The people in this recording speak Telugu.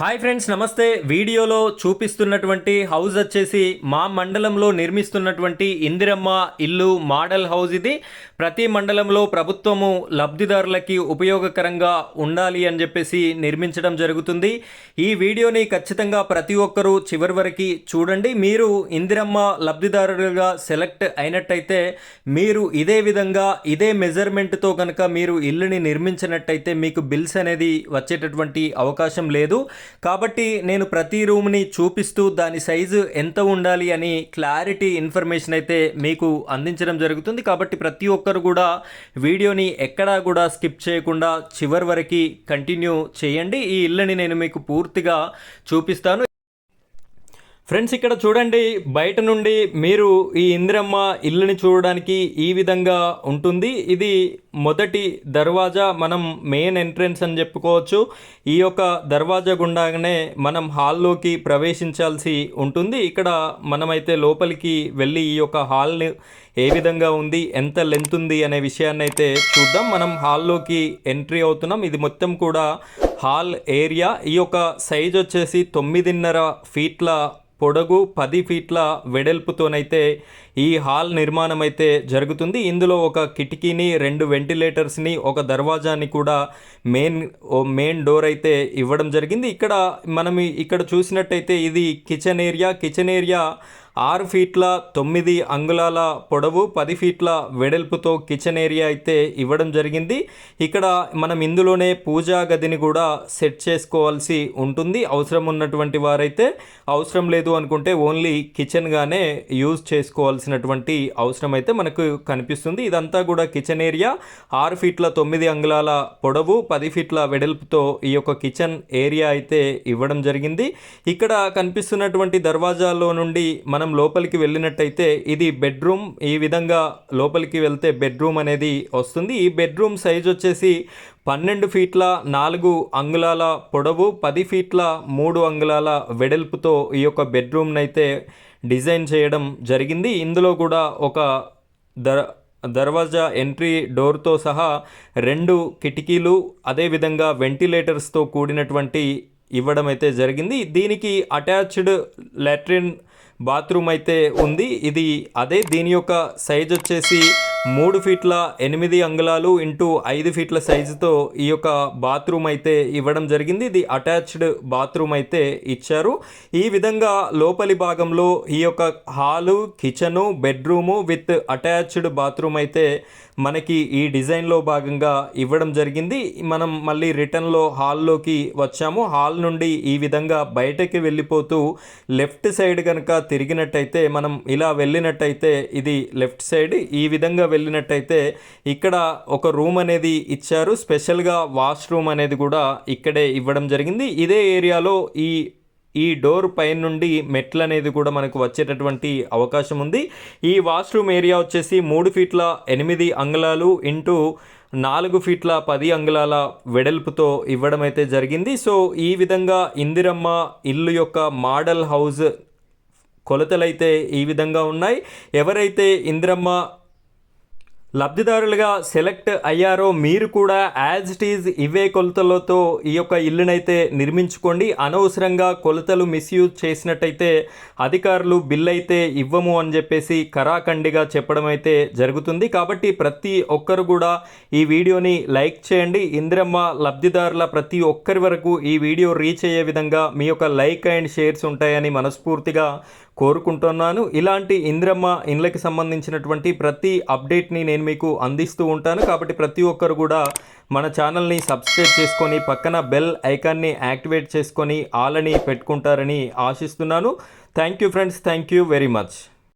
హాయ్ ఫ్రెండ్స్ నమస్తే. వీడియోలో చూపిస్తున్నటువంటి హౌస్ వచ్చేసి మా మండలంలో నిర్మిస్తున్నటువంటి ఇందిరమ్మ ఇల్లు మోడల్ హౌస్ ఇది. ప్రతి మండలంలో ప్రభుత్వము లబ్ధిదారులకి ఉపయోగకరంగా ఉండాలి అని చెప్పేసి నిర్మించడం జరుగుతుంది. ఈ వీడియోని ఖచ్చితంగా ప్రతి ఒక్కరూ చివరి వరకు చూడండి. మీరు ఇందిరమ్మ లబ్ధిదారులుగా సెలెక్ట్ అయినట్టయితే మీరు ఇదే విధంగా ఇదే మెజర్మెంట్తో కనుక మీరు ఇల్లుని నిర్మించినట్టయితే మీకు బిల్స్ అనేది వచ్చేటటువంటి అవకాశం లేదు. కాబట్టి నేను ప్రతి రూమ్ని చూపిస్తూ దాని సైజు ఎంత ఉండాలి అని క్లారిటీ ఇన్ఫర్మేషన్ అయితే మీకు అందించడం జరుగుతుంది. కాబట్టి ప్రతి ఒక్కరు కూడా వీడియోని ఎక్కడా కూడా స్కిప్ చేయకుండా చివరి వరకు కంటిన్యూ చేయండి. ఈ ఇల్లుని నేను మీకు పూర్తిగా చూపిస్తాను. ఫ్రెండ్స్ ఇక్కడ చూడండి బయట నుండి మీరు ఈ ఇందిరమ్మ ఇల్లుని చూడడానికి ఈ విధంగా ఉంటుంది. ఇది మొదటి దర్వాజా మనం మెయిన్ ఎంట్రన్స్ అని చెప్పుకోవచ్చు. ఈ యొక్క దర్వాజా గుండాగానే మనం హాల్లోకి ప్రవేశించాల్సి ఉంటుంది. ఇక్కడ మనమైతే లోపలికి వెళ్ళి ఈ యొక్క హాల్ని ఏ విధంగా ఉంది ఎంత లెంత్ ఉంది అనే విషయాన్ని అయితే చూద్దాం. మనం హాల్లోకి ఎంట్రీ అవుతున్నాం. ఇది మొత్తం కూడా హాల్ ఏరియా. ఈ యొక్క సైజ్ వచ్చేసి తొమ్మిదిన్నర ఫీట్ల పొడగు పది ఫీట్ల వెడల్పుతోనైతే ఈ హాల్ నిర్మాణం అయితే జరుగుతుంది. ఇందులో ఒక కిటికీని రెండు వెంటిలేటర్స్ని ఒక దర్వాజాని కూడా మెయిన్ మెయిన్ డోర్ అయితే ఇవ్వడం జరిగింది. ఇక్కడ మనం ఇక్కడ చూసినట్టయితే ఇది కిచెన్ ఏరియా. కిచెన్ ఏరియా ఆరు ఫీట్ల తొమ్మిది అంగుళాల పొడవు పది ఫీట్ల వెడల్పుతో కిచెన్ ఏరియా అయితే ఇవ్వడం జరిగింది. ఇక్కడ మనం ఇందులోనే పూజా గదిని కూడా సెట్ చేసుకోవాల్సి ఉంటుంది. అవసరం ఉన్నటువంటి వారైతే అవసరం లేదు అనుకుంటే ఓన్లీ కిచెన్గానే యూజ్ చేసుకోవాల్సినటువంటి అవసరం అయితే మనకు కనిపిస్తుంది. ఇదంతా కూడా కిచెన్ ఏరియా. ఆరు ఫీట్ల తొమ్మిది అంగుళాల పొడవు పది ఫీట్ల వెడల్పుతో ఈ యొక్క కిచెన్ ఏరియా అయితే ఇవ్వడం జరిగింది. ఇక్కడ కనిపిస్తున్నటువంటి దర్వాజాలో నుండి మనం లోపలికి వెళ్ళినట్టయితే ఇది బెడ్రూమ్ ఈ విధంగా లోపలికి వెళ్తే బెడ్రూమ్ అనేది వస్తుంది. ఈ బెడ్రూమ్ సైజ్ వచ్చేసి పన్నెండు ఫీట్ల నాలుగు అంగుళాల పొడవు పది ఫీట్ల మూడు అంగుళాల వెడల్పుతో ఈ యొక్క బెడ్రూమ్ని అయితే డిజైన్ చేయడం జరిగింది. ఇందులో కూడా ఒక దర దర్వాజా ఎంట్రీ డోర్తో సహా రెండు కిటికీలు అదేవిధంగా వెంటిలేటర్స్తో కూడినటువంటి ఇవ్వడం అయితే జరిగింది. దీనికి అటాచ్డ్ లాట్రిన్ బాత్రూమ్ అయితే ఉంది. ఇది అదే దీని యొక్క సైజ్ వచ్చేసి మూడు ఫీట్ల ఎనిమిది అంగుళాలు ఇంటూ ఐదు ఫీట్ల సైజుతో ఈ యొక్క బాత్రూమ్ అయితే ఇవ్వడం జరిగింది. ఇది అటాచ్డ్ బాత్రూమ్ అయితే ఇచ్చారు. ఈ విధంగా లోపలి భాగంలో ఈ యొక్క hall kitchen bedroom with attached bathroom అయితే మనకి ఈ డిజైన్లో భాగంగా ఇవ్వడం జరిగింది. మనం మళ్ళీ రిటర్న్లో హాల్లోకి వచ్చాము. హాల్ నుండి ఈ విధంగా బయటకి వెళ్ళిపోతూ లెఫ్ట్ సైడ్ కనుక తిరిగినట్టయితే మనం ఇలా వెళ్ళినట్టయితే ఇది లెఫ్ట్ సైడ్. ఈ విధంగా వెళ్ళినట్టయితే ఇక్కడ ఒక రూమ్ అనేది ఇచ్చారు. స్పెషల్గా వాష్రూమ్ అనేది కూడా ఇక్కడే ఇవ్వడం జరిగింది. ఇదే ఏరియాలో ఈ ఈ డోర్ పైన నుండి మెట్లు అనేది కూడా మనకు వచ్చేటటువంటి అవకాశం ఉంది. ఈ వాష్రూమ్ ఏరియా వచ్చేసి మూడు ఫీట్ల ఎనిమిది అంగుళాలు ఇంటూ నాలుగు ఫీట్ల పది అంగుళాల వెడల్పుతో ఇవ్వడం అయితే జరిగింది. సో ఈ విధంగా ఇందిరమ్మ ఇల్లు యొక్క మోడల్ హౌస్ కొలతలైతే ఈ విధంగా ఉన్నాయి. ఎవరైతే ఇందిరమ్మ లబ్ధిదారులుగా సెలెక్ట్ అయ్యారో మీరు కూడా యాజ్ ఇట్ ఈజ్ ఇవే కొలతలతో ఈ యొక్క ఇల్లునైతే నిర్మించుకోండి. అనవసరంగా కొలతలు మిస్యూజ్ చేసినట్టయితే అధికారులు బిల్ అయితే ఇవ్వము అని చెప్పేసి కరాఖండిగా చెప్పడం అయితే జరుగుతుంది. కాబట్టి ప్రతి ఒక్కరు కూడా ఈ వీడియోని లైక్ చేయండి. ఇందిరమ్మ లబ్ధిదారుల ప్రతి ఒక్కరి వరకు ఈ వీడియో రీచ్ అయ్యే విధంగా మీ యొక్క లైక్ అండ్ షేర్స్ ఉంటాయని మనస్ఫూర్తిగా కోరుకుంటున్నాను. ఇలాంటి ఇంద్రమ్మ ఇండ్లకి సంబంధించినటువంటి ప్రతి అప్డేట్ని నేను మీకు అందిస్తూ ఉంటాను. కాబట్టి ప్రతి ఒక్కరు కూడా మన ఛానల్ని సబ్స్క్రైబ్ చేసుకొని పక్కన బెల్ ఐకాన్ని యాక్టివేట్ చేసుకొని ఆలని పెట్టుకుంటారని ఆశిస్తున్నాను. Thank you friends. Thank you very much.